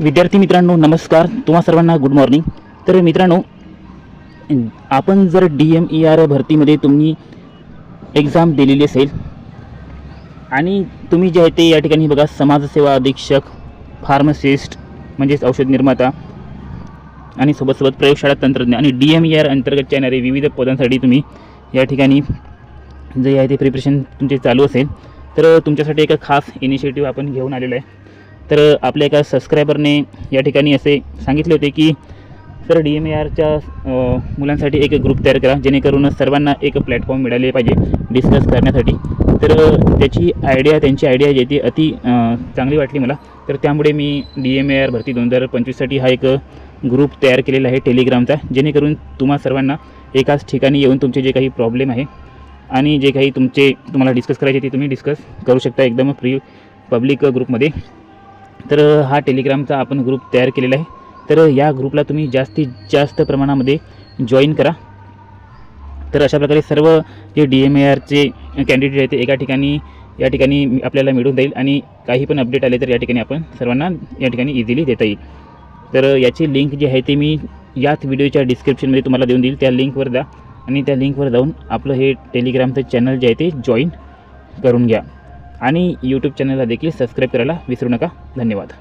विद्यार्थी मित्रांनो नमस्कार. तुम्हा सर्वांना गुड मॉर्निंग तर मित्रांनो आपण जर डी एम ई आर भरतीमध्ये तुम्ही एक्झाम दिलेली असेल आणि तुम्ही जे आहे ते या ठिकाणी बघा समाजसेवा अधीक्षक फार्मसिस्ट म्हणजेच औषध निर्माता आणि सोबतसोबत प्रयोगशाळा तंत्रज्ञ आणि डी एम ई आर अंतर्गतच्या येणारे विविध पदांसाठी तुम्ही या ठिकाणी जे आहे ते प्रिपरेशन तुमचे चालू असेल. तर तुमच्यासाठी एका खास इनिशिएटिव्ह आपण घेऊन आलेलो आहे. तर आपल्या एका सबस्क्रायबरने या ठिकाणी असे सांगितले होते की सर डी एम ए आरच्या मुलांसाठी एक ग्रुप तयार करा जेणेकरून सर्वांना एक प्लॅटफॉर्म मिळाले पाहिजे डिस्कस करण्यासाठी. तर त्याची आयडिया त्यांची आयडिया जी ती अति चांगली वाटली मला. तर त्यामुळे मी डी एम ए आर भरती दोन हजार पंचवीससाठी हा एक ग्रुप तयार केलेला आहे टेलिग्रामचा जेणेकरून तुम्हा सर्वांना एकाच ठिकाणी येऊन तुमचे जे काही प्रॉब्लेम आहे आणि जे काही तुमचे तुम्हाला डिस्कस करायचे ते तुम्ही डिस्कस करू शकता एकदम फ्री पब्लिक ग्रुपमध्ये तर हा टेलिग्रामचा आपण ग्रुप तयार केलेला आहे. तर या ग्रुपला तुम्ही जास्तीत जास्त प्रमाणामध्ये जॉईन करा. तर अशा प्रकारे सर्व जे डी एम ए आरचे कॅन्डिडेट आहेत ते एका ठिकाणी या ठिकाणी आपल्याला मिळून जाईल आणि काही पण अपडेट आले तर या ठिकाणी आपण सर्वांना या ठिकाणी इझिली देता येईल. तर याची लिंक जी आहे ती मी याच व्हिडिओच्या डिस्क्रिप्शनमध्ये तुम्हाला देऊन देईल. त्या लिंकवर जा आणि त्या लिंकवर जाऊन आपलं हे टेलिग्रामचं चॅनल जे आहे ते जॉईन करून घ्या. आणि यूट्यूब चॅनलला देखील सबस्क्राईब करायला विसरू नका. धन्यवाद.